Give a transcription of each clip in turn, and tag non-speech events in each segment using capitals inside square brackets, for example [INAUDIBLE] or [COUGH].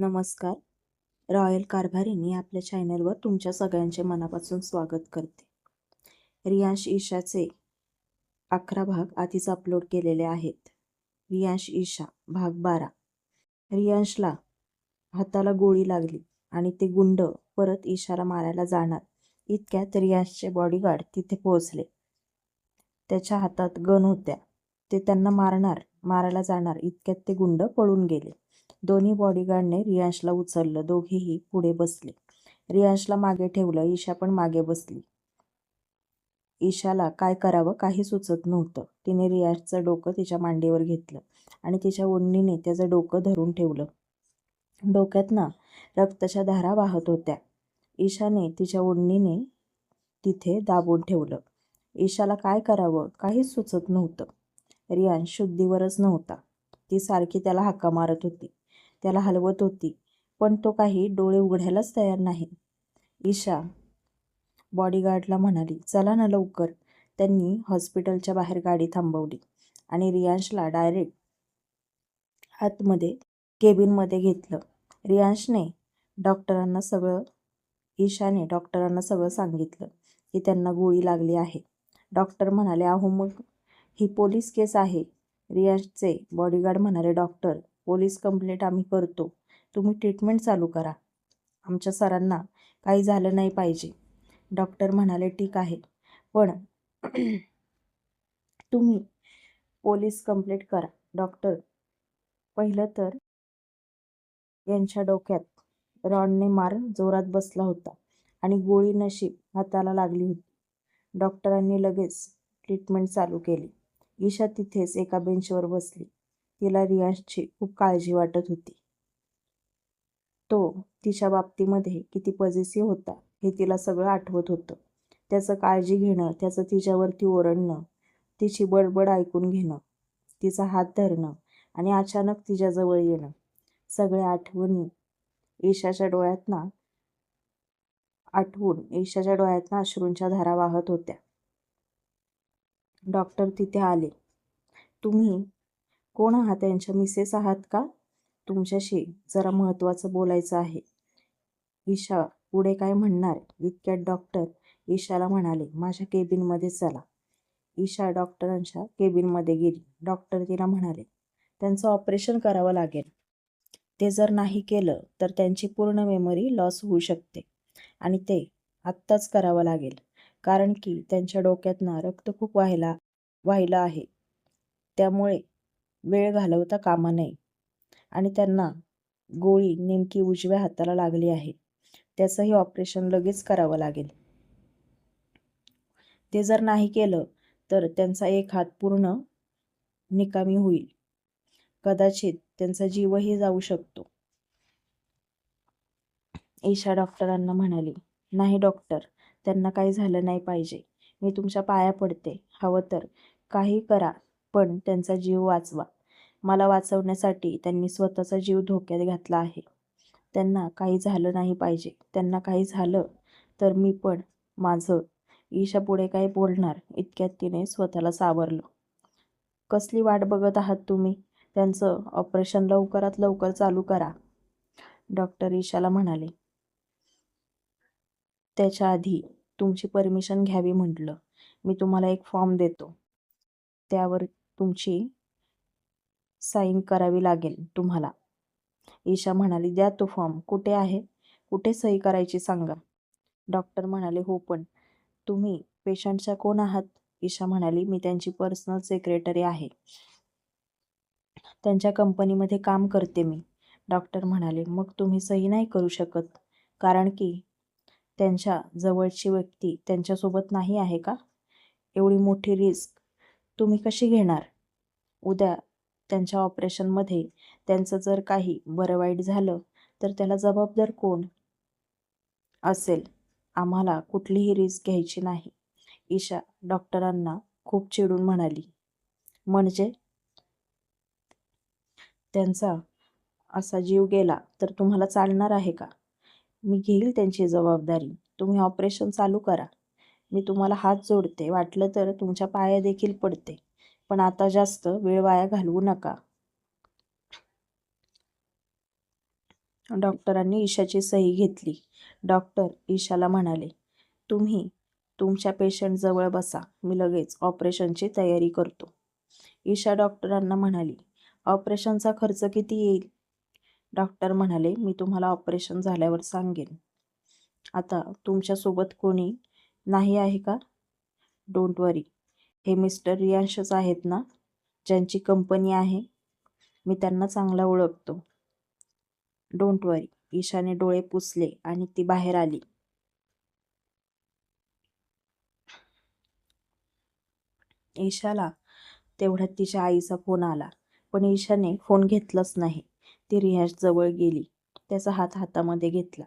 नमस्कार. रॉयल कारभारीने आपल्या चॅनलवर तुमच्या सगळ्यांचे मनापासून स्वागत करते. रियांश ईशाचे अकरा भाग आधीच अपलोड केलेले आहेत. रियांश ईशा भाग बारा. रियांशला हाताला गोळी लागली आणि ते गुंड परत ईशाला मारायला जाणार. इतक्यात रियांशचे बॉडीगार्ड तिथे पोहोचले. त्याच्या हातात गन होत्या. ते त्यांना मारणार मारायला जाणार. इतक्यात ते गुंड पळून गेले. दोन्ही बॉडीगार्डने रियांशला उचललं. दोघेही पुढे बसले. रियांशला मागे ठेवलं. ईशा पण मागे बसली. ईशाला काय करावं काही सुचत नव्हतं. तिने रियाशचं डोकं तिच्या मांडीवर घेतलं आणि तिच्या ओढणीने त्याचं डोकं धरून ठेवलं. डोक्यात ना रक्ताच्या धारा वाहत होत्या. ईशाने तिच्या ओढणीने तिथे दाबून ठेवलं. ईशाला काय करावं काहीच सुचत नव्हतं. रियांश शुद्धीवरच नव्हता. ती सारखी त्याला हाका मारत होती. त्याला हलवत होती पण तो काही डोळे उघडायलाच तयार नाही. ईशा बॉडीगार्डला म्हणाली चला ना लवकर. त्यांनी हॉस्पिटलच्या बाहेर गाडी थांबवली आणि रियांशला डायरेक्ट आतमध्ये केबिनमध्ये घेतलं. रियांशने डॉक्टरांना सगळं ईशाने डॉक्टरांना सगळं सांगितलं की त्यांना गोळी लागली आहे. डॉक्टर म्हणाले अहो मग ही पोलीस केस आहे. रियांशचे बॉडीगार्ड म्हणाले डॉक्टर पोलीस कंप्लेंट आम्ही करतो. तुम्ही ट्रीटमेंट चालू करा. आमच्या सरांना काही झालं नाही पाहिजे. डॉक्टर म्हणाले ठीक आहे. पण [CLEARS THROAT] तुम्ही पोलीस कंप्लेंट करा. डॉक्टर पहिलं तर यांच्या डोक्यात रॉडने मार जोरात बसला होता आणि गोळी नशीब हाताला लागली होती. डॉक्टरांनी लगेच ट्रीटमेंट चालू केली. ईशा तिथेच एका बेंचवर बसली. तिला रियांशची खूप काळजी वाटत होती. तो तिच्या बाबतीमध्ये किती पॉझिटिव्ह होता हे तिला सगळं आठवत होतं. त्याचं काळजी घेणं त्याचं तिच्यावरती ओरडणं तिची बडबड ऐकून घेणं तिचा हात धरणं आणि अचानक तिच्याजवळ येणं. सगळ्या आठवणी ईशाच्या डोळ्यातना आठवून ईशाच्या डोळ्यातना अश्रूंच्या धारा वाहत होत्या. डॉक्टर तिथे आले. तुम्ही कोण आहात? त्यांच्या मिसेस आहात का? तुमच्याशी जरा महत्त्वाचं बोलायचं आहे. ईशा पुढे काय म्हणणार? इतक्यात डॉक्टर ईशाला म्हणाले माझ्या केबिनमध्ये चला. ईशा डॉक्टरांच्या केबिनमध्ये गेली. डॉक्टर तिला म्हणाले त्यांचं ऑपरेशन करावं लागेल. ते जर नाही केलं तर त्यांची पूर्ण मेमरी लॉस होऊ शकते आणि ते आत्ताच करावं लागेल. कारण की त्यांच्या डोक्यातनं रक्त खूप व्हायला व्हायला आहे. त्यामुळे वेळ घालवता कामा नये. आणि त्यांना गोळी नेमकी उजव्या हाताला लागली आहे. त्याचंही ऑपरेशन लगेच करावं लागेल. ते जर नाही केलं तर त्यांचा एक हात पूर्ण निकामी होईल. कदाचित त्यांचा जीवही जाऊ शकतो. ईशा डॉक्टरांना म्हणाली नाही डॉक्टर त्यांना काही झालं नाही पाहिजे. मी तुमच्या पाया पडते. हवं तर काही करा. पण त्यांचा जीव वाचवा. मला वाचवण्यासाठी त्यांनी स्वतःचा जीव धोक्यात घातला आहे. त्यांना काही झालं नाही पाहिजे. त्यांना काही झालं तर मी पण माझं ईशा पुढे काय बोलणार? इतक्यात तिने स्वतःला सावरलं. कसली वाट बघत आहात तुम्ही? त्यांचं ऑपरेशन लवकरात लवकर चालू करा. डॉक्टर ईशाला म्हणाले. त्याच्या आधी तुमची परमिशन घ्यावी म्हटलं. मी तुम्हाला एक फॉर्म देतो. त्यावर तुमची साईन करावी लागेल तुम्हाला. ईशा म्हणाली द्या तो फॉर्म कुठे आहे? कुठे सही करायची सांगा. डॉक्टर म्हणाले हो पण तुम्ही पेशंटच्या कोण आहात? ईशा म्हणाली मी त्यांची पर्सनल सेक्रेटरी आहे. त्यांच्या कंपनीमध्ये काम करते मी. डॉक्टर म्हणाले मग तुम्ही सही नाही करू शकत कारण की त्यांच्या जवळची व्यक्ती त्यांच्यासोबत नाही आहे का? एवढी मोठी रिस्क तुम्ही कशी घेणार? उद्या त्यांच्या ऑपरेशनमध्ये त्यांचं जर काही बरं वाईट झालं तर त्याला जबाबदार कोण असेल? आम्हाला कुठलीही रिस्क घ्यायची नाही. ईशा डॉक्टरांना खूप चिडून म्हणाली. म्हणजे? त्यांचा असा जीव गेला तर तुम्हाला चालणार आहे का? मी घेईल त्यांची जबाबदारी. तुम्ही ऑपरेशन चालू करा. मी तुम्हाला हात जोडते. वाटलं तर तुमच्या पाया देखील पडते. पण आता जास्त वेळ वाया घालवू नका. डॉक्टरांनी ईशाची सही घेतली. डॉक्टर ईशाला म्हणाले तुम्ही तुमच्या पेशंटजवळ बसा. मी लगेच ऑपरेशनची तयारी करतो. ईशा डॉक्टरांना म्हणाली ऑपरेशनचा खर्च किती येईल? डॉक्टर म्हणाले मी तुम्हाला ऑपरेशन झाल्यावर सांगेन. आता तुमच्यासोबत कोणी नाही आहे का? डोंट वरी हे मिस्टर रियांशच आहेत ना? ज्यांची कंपनी आहे. मी त्यांना चांगला ओळखतो. डोंट वरी. ईशाने डोळे पुसले आणि ती बाहेर आली. ईशाला तेवढ्यात तिच्या आईचा फोन आला. पण ईशाने फोन घेतलाच नाही. ती रियाज जवळ गेली. त्याचा हात हातामध्ये घेतला.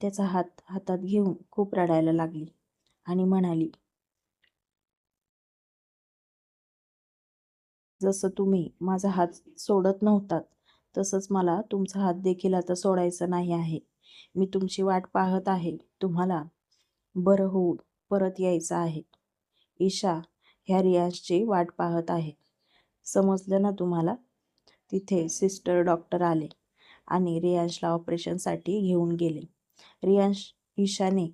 त्याचा हात हातात घेऊन खूप रडायला लागली आणि म्हणाली जसं तुम्ही माझा हात सोडत नव्हतात तसंच मला तुमचा हात देखील आता सोडायचा नाही आहे. मी तुमची वाट पाहत आहे. तुम्हाला बरं होऊन परत यायचं आहे. ईशा ह्या रियाजची वाट पाहत आहे. समजलं ना तुम्हाला? तिथे सिस्टर डॉक्टर आले आणि रियांशला ऑपरेशनसाठी घेऊन गेले. रियांश ईशाने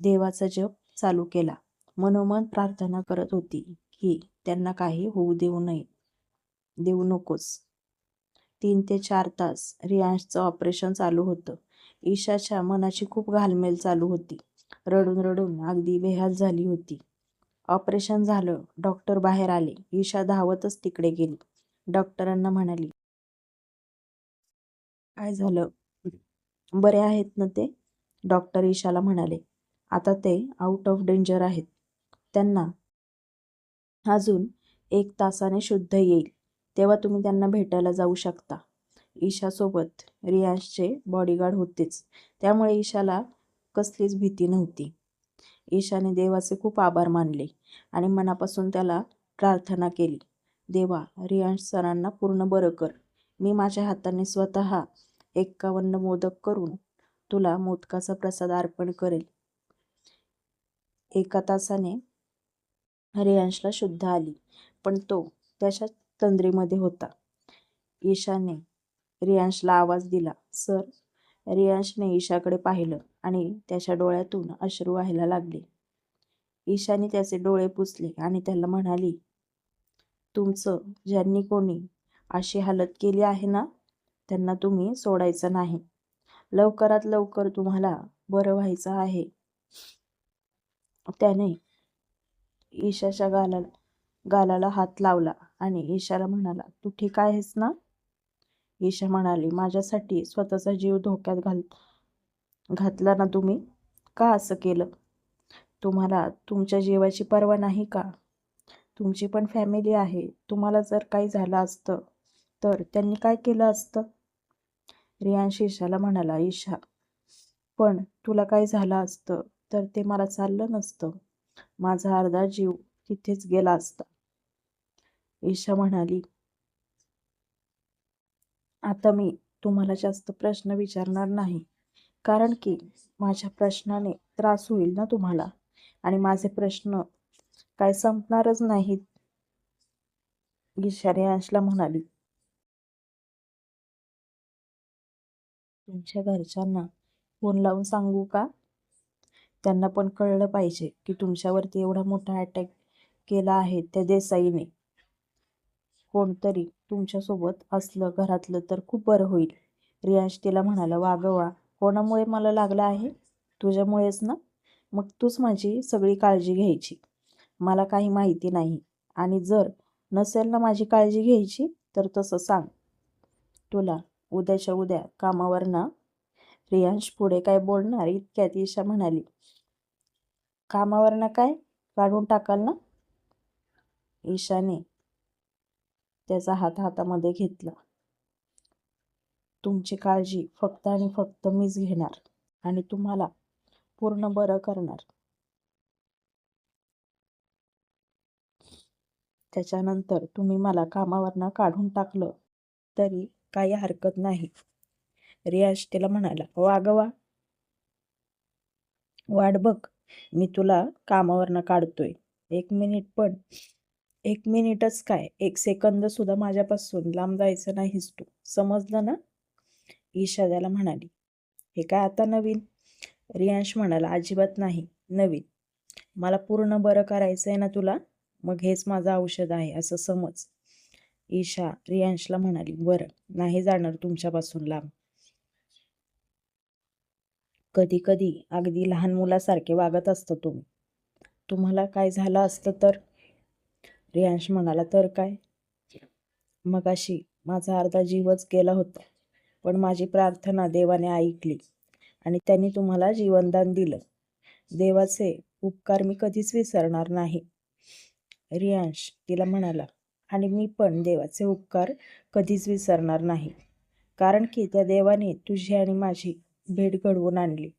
देवाचा जप चालू केला. मनोमन प्रार्थना करत होती की त्यांना काही होऊ देऊ नये. देऊ नकोस. तीन ते चार तास रियांशचं ऑपरेशन चालू होतं. ईशाच्या मनाची खूप घालमेल चालू होती. रडून रडून अगदी बेहाल झाली होती. ऑपरेशन झालं डॉक्टर बाहेर आले. ईशा धावतच तिकडे गेली. डॉक्टरांना म्हणाली काय झालं? बरे आहेत ना ते? डॉक्टर ईशाला म्हणाले आता ते आउट ऑफ डेंजर आहेत. त्यांना अजून एक तासाने शुद्ध येईल. तेव्हा तुम्ही त्यांना भेटायला जाऊ शकता. ईशासोबत रियांशचे बॉडीगार्ड होतेच. त्यामुळे ईशाला कसलीच भीती नव्हती. ईशाने देवाचे खूप आभार मानले आणि मनापासून त्याला प्रार्थना केली. देवा रियांश सरांना पूर्ण बरं कर. मी माझ्या हाताने स्वतः एक्कावन्न मोदक करून तुला मोदकाचा प्रसाद अर्पण करेल. एका तासाने रियांशला शुद्ध आली पण तो त्याच्या तंद्रीमध्ये होता. ईशाने रियांशला आवाज दिला सर. रियांशने ईशाकडे पाहिलं आणि त्याच्या डोळ्यातून अश्रू व्हायला लागले. ईशाने त्याचे डोळे पुसले आणि त्याला म्हणाली तुमचं ज्यांनी कोणी अशी हालत केली आहे ना त्यांना तुम्ही सोडायचं नाही. लवकरात लवकर तुम्हाला बरं व्हायचं आहे. त्याने ईशाच्या गालाला गालाला हात लावला आणि ईशाला म्हणाला तू ठीक आहेस ना? ईशा म्हणाली माझ्यासाठी स्वतःचा जीव धोक्यात घाल घातला ना तुम्ही? का असं केलं? तुम्हाला तुमच्या जीवाची पर्वा नाही का? तुमची पण फॅमिली आहे. तुम्हाला जर काही झालं असतं तर त्यांनी काय केलं असतं? रियांश ईशाला म्हणाला ईशा पण तुला काय झालं असतं तर ते मला चाललं नसतं. माझा अर्धा जीव तिथेच गेला असता. ईशा म्हणाली आता मी तुम्हाला जास्त प्रश्न विचारणार नाही कारण की माझ्या प्रश्नाने त्रास होईल ना तुम्हाला आणि माझे प्रश्न काय संपणारच नाहीत. ईशा रियांशला म्हणाली तुमच्या घरच्यांना फोन लावून सांगू का? त्यांना पण कळलं पाहिजे की तुमच्यावरती एवढा मोठा अटॅक केला आहे त्या देसाईने. कोणतरी तुमच्यासोबत असलं घरातलं तर खूप बरं होईल. रियांश तिला म्हणाला वागवा कोणामुळे मला लागला आहे? तुझ्यामुळेच ना? मग तूच माझी सगळी काळजी घ्यायची. मला काही माहिती नाही. आणि जर नसेल ना माझी काळजी घ्यायची तर तसं सांग. तुला उद्याच्या उद्या कामावर ना रियांश पुढे काय बोलणार? इतक्यात ईशा म्हणाली. कामावर ना काय? काढून टाकाल ना? ईशाने त्याचा हात हातामध्ये घेतला. तुमची काळजी फक्त आणि फक्त मीच घेणार आणि तुम्हाला पूर्ण बरं करणार. त्याच्यानंतर तुम्ही मला कामावरनं काढून टाकलं तरी काही हरकत नाही. रियाज तिला म्हणाला वागवा वाट बघ. मी तुला कामावरनं काढतोय. एक मिनिट पण एक मिनिटच काय? एक सेकंद सुद्धा माझ्यापासून लांब जायचं नाहीस तू. समजलं ना? ईशा त्याला म्हणाली. हे काय आता नवीन? रियांश म्हणाला अजिबात नाही. नवीन. मला पूर्ण बरं करायचं आहे ना तुला? मग हेच माझं औषध आहे असं समज. ईशा रियांशला म्हणाली बरं. नाही जाणार तुमच्यापासून लांब. कधी कधी अगदी लहान मुलासारखे वागत असतं तुम्ही. तुम्हाला काय झालं असतं तर? रियांश म्हणाला तर काय? मगाशी माझा अर्धा जीवच गेला होता पण माझी प्रार्थना देवाने ऐकली आणि त्यांनी तुम्हाला जीवनदान दिलं. देवाचे उपकार मी कधीच विसरणार नाही. रियांश तिला म्हणाला आणि मी पण देवाचे उपकार कधीच विसरणार नाही. कारण की त्या देवाने तुझी आणि माझी भेट घडवून आणली.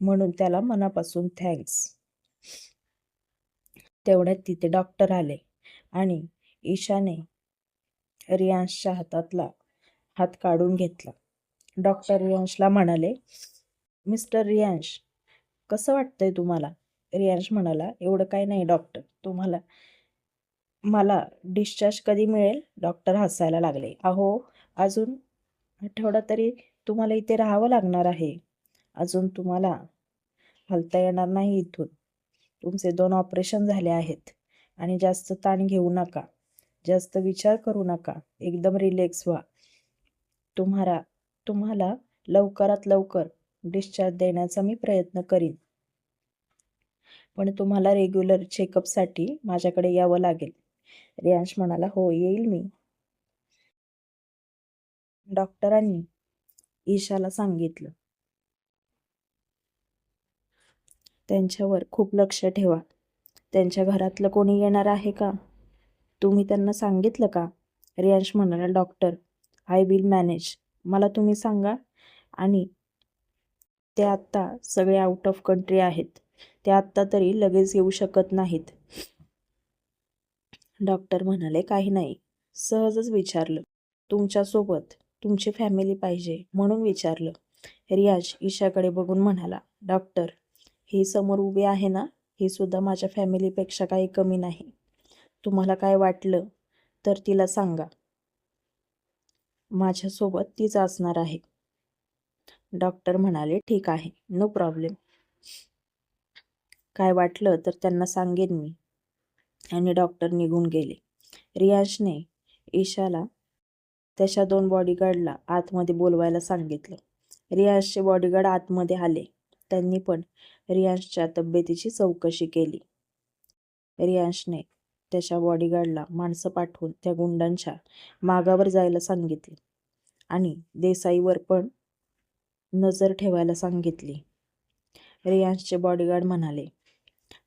म्हणून त्याला मनापासून थँक्स तेवढ्यात तिथे डॉक्टर आले आणि ईशाने रियांशच्या हातातला हात काढून घेतला. डॉक्टर रियांशला म्हणाले मिस्टर रियांश कसं वाटतंय तुम्हाला? रियांश म्हणाला एवढं काय नाही डॉक्टर तुम्हाला मला डिस्चार्ज कधी मिळेल? डॉक्टर हसायला लागले. अहो अजून आठवडा तरी तुम्हाला इथे राहावं लागणार आहे. अजून तुम्हाला हलता येणार नाही इथून. तुमचे दोन ऑपरेशन झाले आहेत. आणि जास्त ताण घेऊ नका. जास्त विचार करू नका. एकदम रिलॅक्स व्हा. तुम्हाला तुम्हाला लवकरात लवकर डिस्चार्ज देण्याचा मी प्रयत्न करीन. पण तुम्हाला रेग्युलर चेकअपसाठी माझ्याकडे यावं लागेल. रियांश म्हणाला हो येईल मी. डॉक्टरांनी ईशाला सांगितलं. त्यांच्यावर खूप लक्ष ठेवा. त्यांच्या घरातलं कोणी येणार आहे का? तुम्ही त्यांना सांगितलं का? रियांश म्हणाला डॉक्टर आय विल मॅनेज. मला तुम्ही सांगा. आणि ते आत्ता सगळे आउट ऑफ कंट्री आहेत. ते आत्ता तरी लगेच येऊ शकत नाहीत. डॉक्टर म्हणाले काही नाही. सहजच विचारलं तुमच्यासोबत तुमची फॅमिली पाहिजे म्हणून विचारलं. रियाज ईशाकडे बघून म्हणाला डॉक्टर ही समोर उभी आहे ना? ही सुद्धा माझ्या फॅमिलीपेक्षा काही कमी नाही. तुम्हाला काय वाटलं तर तिला सांगा. माझ्यासोबत तीच असणार आहे. डॉक्टर म्हणाले ठीक आहे नो प्रॉब्लेम काय वाटलं तर त्यांना सांगेन मी. आणि डॉक्टर निघून गेले. रियाजने ईशाला त्याच्या दोन बॉडीगार्डला आतमध्ये बोलवायला सांगितलं. रियाजचे बॉडीगार्ड आतमध्ये आले. त्यांनी पण रियांशच्या तब्येतीची चौकशी केली. रियांशने त्याच्या बॉडीगार्डला माणसं पाठवून त्या गुंडांच्या मागावर जायला सांगितले आणि देसाईवर पण नजर ठेवायला सांगितली. रियांशचे बॉडीगार्ड म्हणाले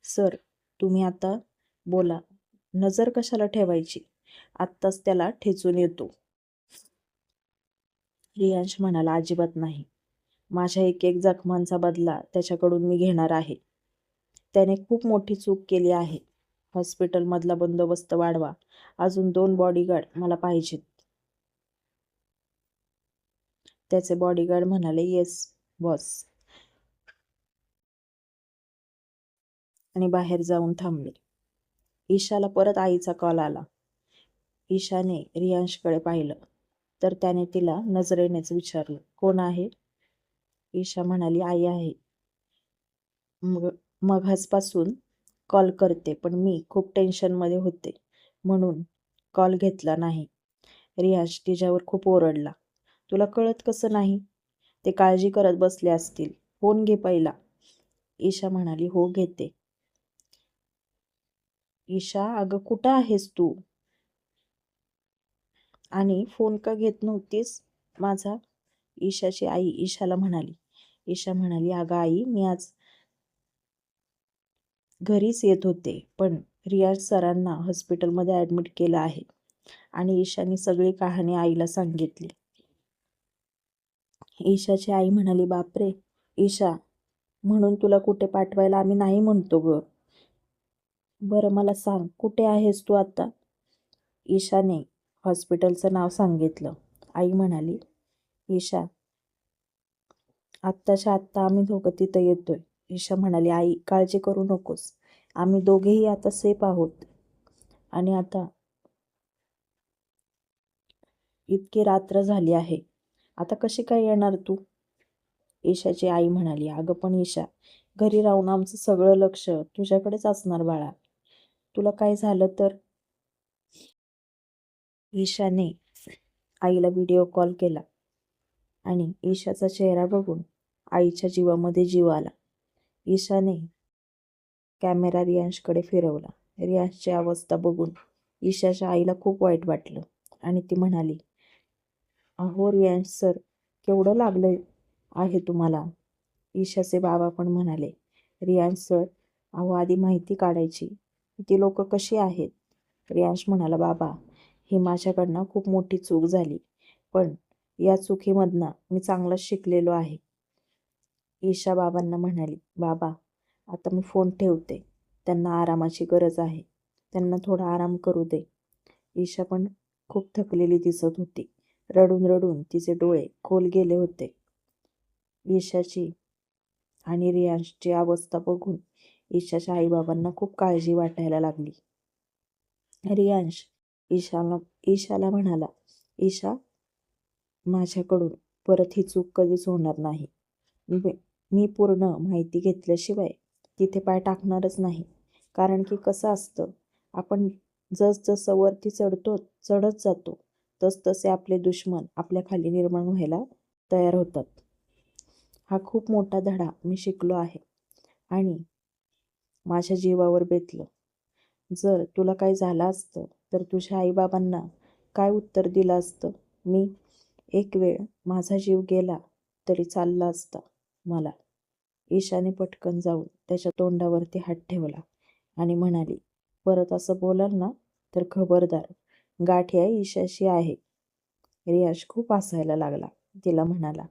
सर तुम्ही आता बोला. नजर कशाला ठेवायची? आत्ताच त्याला ठेचून येतो. रियांश म्हणाला अजिबात नाही. माझ्या एक एक जखमांचा बदला त्याच्याकडून मी घेणार आहे. त्याने खूप मोठी चूक केली आहे. हॉस्पिटलमधला बंदोबस्त वाढवा. अजून दोन बॉडीगार्ड मला पाहिजेत. त्याचे बॉडीगार्ड म्हणाले येस बॉस आणि बाहेर जाऊन थांबले. ईशाला परत आईचा कॉल आला. ईशाने रियांशकडे पाहिलं. तर त्याने तिला नजरेनेच विचारलं कोण आहे? ईशा म्हणाली आई आहे. मग मघासपासून कॉल करते पण मी खूप टेन्शनमध्ये होते म्हणून कॉल घेतला नाही. रियाज तिच्यावर खूप ओरडला तुला कळत कसं नाही? ते काळजी करत बसले असतील. फोन घे पहिला. ईशा म्हणाली हो घेते. ईशा अगं कुठं आहेस तू? आणि फोन का घेत नव्हतीस? माझा ईशाची आई ईशाला म्हणाली. ईशा म्हणाली अगं आई मी आज घरीच येत होते पण रियाज सरांना हॉस्पिटलमध्ये ॲडमिट केलं आहे आणि ईशाने सगळी कहाणी आईला सांगितली. ईशाची आई म्हणाली बापरे ईशा म्हणून तुला कुठे पाठवायला आम्ही नाही म्हणतो ग. बरं मला सांग कुठे आहेस तू आता? ईशाने हॉस्पिटलचं नाव सांगितलं. आई म्हणाली ईशा आत्ताच्या आत्ता आम्ही दोघं तिथं येतोय. ईशा म्हणाली आई काळजी करू नकोस. आम्ही दोघेही आता सेफ आहोत. आणि आता इतकी रात्र झाली आहे. आता कशी काय येणार तू? ईशाची आई म्हणाली अगं पण ईशा घरी राहून आमचं सगळं लक्ष तुझ्याकडेच असणार बाळा. तुला काय झालं तर ईशाने आईला व्हिडिओ कॉल केला आणि ईशाचा चेहरा बघून आईच्या जीवामध्ये जीव आला. ईशाने कॅमेरा रियांशकडे फिरवला. रियांशची अवस्था बघून ईशाच्या आईला खूप वाईट वाटलं आणि ती म्हणाली अहो रियांश सर केवढं लागलं आहे तुम्हाला? ईशाचे बाबा पण म्हणाले रियांश सर अहो आधी माहिती काढायची. ती लोक कशी आहेत? रियांश म्हणाला बाबा ही माझ्याकडनं खूप मोठी चूक झाली. पण या चुकीमधनं मी चांगलंच शिकलेलो आहे. ईशा बाबांना म्हणाली बाबा आता मी फोन ठेवते. त्यांना आरामाची गरज आहे. त्यांना थोडा आराम करू दे. ईशा पण खूप थकलेली दिसत होती. रडून रडून तिचे डोळे खोल गेले होते. ईशाची आणि रियांशची अवस्था बघून ईशाच्या आईबाबांना खूप काळजी वाटायला लागली. रियांश ईशाला ईशाला म्हणाला ईशा माझ्याकडून परत ही चूक कधीच होणार नाही. मी- पूर्ण माहिती घेतल्याशिवाय तिथे पाय टाकणारच नाही. कारण की कसं असतं आपण जसजसं वरती चढतो चढत जातो तसतसे आपले दुश्मन आपल्या खाली निर्माण व्हायला तयार होतात. हा खूप मोठा धडा मी शिकलो आहे आणि माझ्या जीवावर बेतलं. जर तुला काही झालं असतं तर तुझ्या आईबाबांना काय उत्तर दिलं असतं? मी एक वेळ माझा जीव गेला तरी चालला असता मला. ईशाने पटकन जाऊन त्याच्या तोंडावरती हात ठेवला आणि म्हणाली परत असं बोलाल ना तर खबरदार. गाठ्या ईशाशी आहे. रियाश खूप हसायला लागला. तिला म्हणाला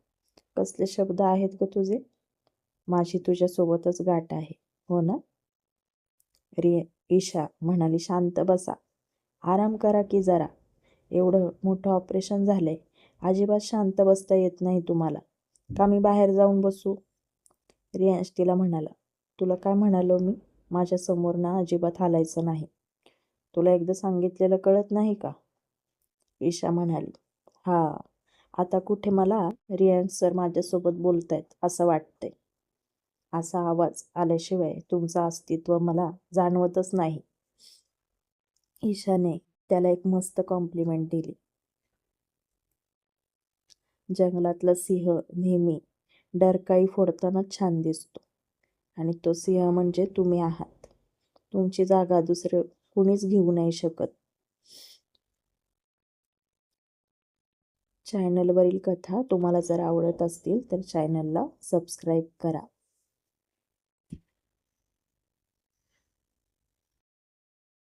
कसले शब्द आहेत ग तुझे? माझी तुझ्यासोबतच गाठ आहे. हो ना? रिया ईशा म्हणाली शांत बसा. आराम करा की जरा. एवढं मोठं ऑपरेशन झालंय. अजिबात शांत बसता येत नाही तुम्हाला. का मी बाहेर जाऊन बसू? रियांश तिला म्हणाला. तुला काय म्हणालो मी? माझ्यासमोर ना अजिबात हालायचं नाही. तुला एकदा सांगितलेलं कळत नाही का? ईशा म्हणाली. हा. आता कुठे मला रियांश सर माझ्यासोबत बोलतायत असं वाटतंय. असा आवाज आल्याशिवाय तुमचं अस्तित्व मला जाणवतच नाही. ईशाने त्याला एक मस्त कॉम्प्लिमेंट दिली. जंगलातला सिंह नेहमी डरकाई फोडताना छान दिसतो. आणि तो सिंह म्हणजे तुम्ही आहात. तुमची जागा दुसरे कुणीच घेऊ नाही शकत. चॅनलवरील कथा तुम्हाला जर आवडत असतील तर चॅनलला सबस्क्राईब करा.